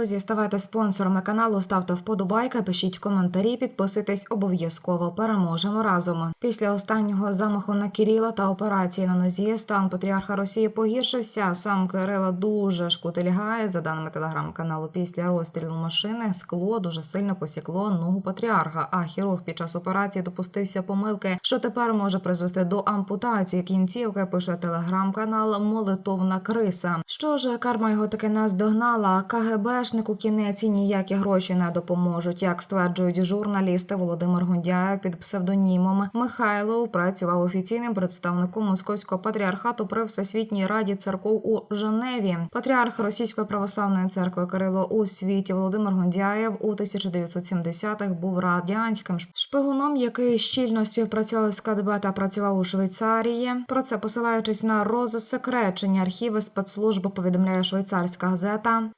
друзі, ставайте спонсорами каналу, ставте вподобайки, пишіть коментарі, підписуйтесь обов'язково. Переможемо разом. Після останнього замаху на Кіріла та операції на нозі стан патріарха Росії погіршився. Сам Кирило дуже шкутильгає. За даними телеграм-каналу, після розстрілу машини скло дуже сильно посікло ногу патріарха. А хірург під час операції допустився помилки, що тепер може призвести до ампутації кінцівки. Пише телеграм-канал Молитовна Криса. Що ж, карма його таки наздогнала. КГБшнику кінець і ніякі гроші не допоможуть. Як стверджують журналісти, Володимир Гундяєв під псевдонімом Михайлов працював офіційним представником московського патріархату при Всесвітній раді церков у Женеві. Патріарх Російської православної церкви Кирило у світі Володимир Гундяєв у 1970-х був радянським шпигуном, який щільно співпрацював з КДБ та працював у Швейцарії. Про це посилаючись на розсекречені архіви спецслужби, повідомляє швейцарська газета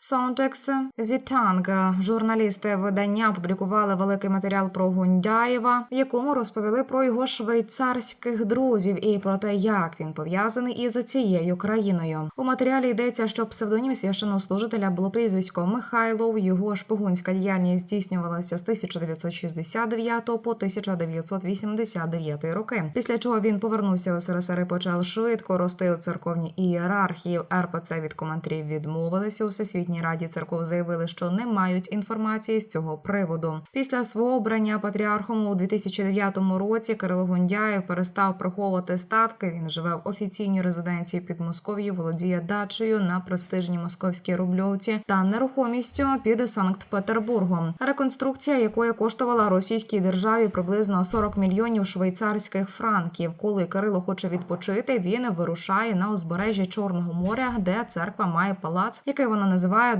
Сонтекс Зітанг. Журналісти видання опублікували великий матеріал про Гундяєва, в якому розповіли про його швейцарських друзів і про те, як він пов'язаний із цією країною. У матеріалі йдеться, що псевдонім священнослужителя було прізвисько Михайлов. Його шпигунська діяльність здійснювалася з 1969 по 1989 роки. Після чого він повернувся у СРСР і почав швидко рости у церковній ієрархії. РПЦ від коментарів відмовилися у всесвітній раді церков. Заявили, що не мають інформації з цього приводу. Після свого обрання патріархом у 2009 році Кирило Гундяєв перестав приховувати статки. Він живе в офіційній резиденції під Москов'ю, володіє дачею на престижній московській рубльовці та нерухомістю під Санкт-Петербургом. Реконструкція якої коштувала російській державі приблизно 40 мільйонів швейцарських франків. Коли Кирило хоче відпочити, він вирушає на узбережжя Чорного моря, де церква має палац, який вона називає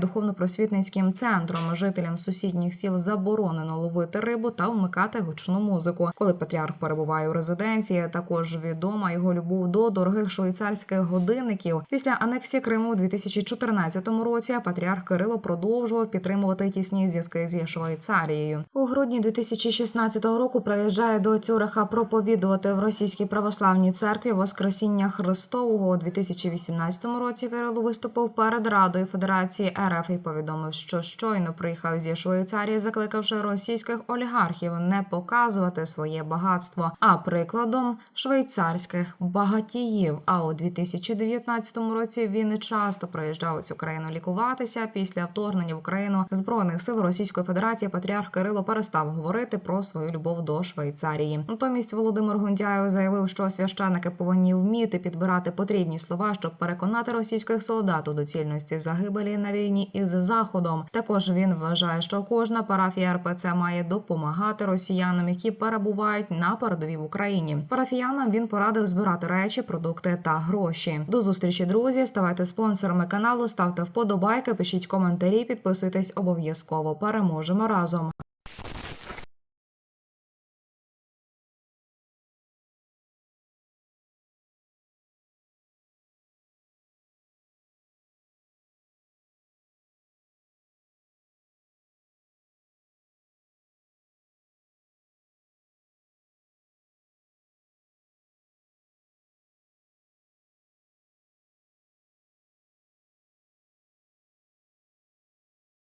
духовно-просвітницьким центром. Жителям сусідніх сіл заборонено ловити рибу та вмикати гучну музику. Коли патріарх перебуває у резиденції, також відома його любов до дорогих швейцарських годинників. Після анексії Криму у 2014 році патріарх Кирило продовжував підтримувати тісні зв'язки зі Швейцарією. У грудні 2016 року приїжджає до Цюриха проповідувати в російській православній церкві Воскресіння Христового у 2018 році. Кирило виступив перед Радою Федерації РФ і повідомив, що щойно приїхав зі Швейцарії, закликавши російських олігархів не показувати своє багатство, а прикладом швейцарських багатіїв. А у 2019 році він часто приїжджав у цю країну лікуватися. Після вторгнення в Україну збройних сил Російської Федерації патріарх Кирило перестав говорити про свою любов до Швейцарії. Натомість Володимир Гундяєв заявив, що священники повинні вміти підбирати потрібні слова, щоб переконати російських солдат у доцільності загибелі на війні із заходом. Також він вважає, що кожна парафія РПЦ має допомагати росіянам, які перебувають на передовій в Україні. Парафіянам він порадив збирати речі, продукти та гроші. До зустрічі, друзі. Ставайте спонсорами каналу, ставте вподобайки, пишіть коментарі, підписуйтесь обов'язково. Переможемо разом.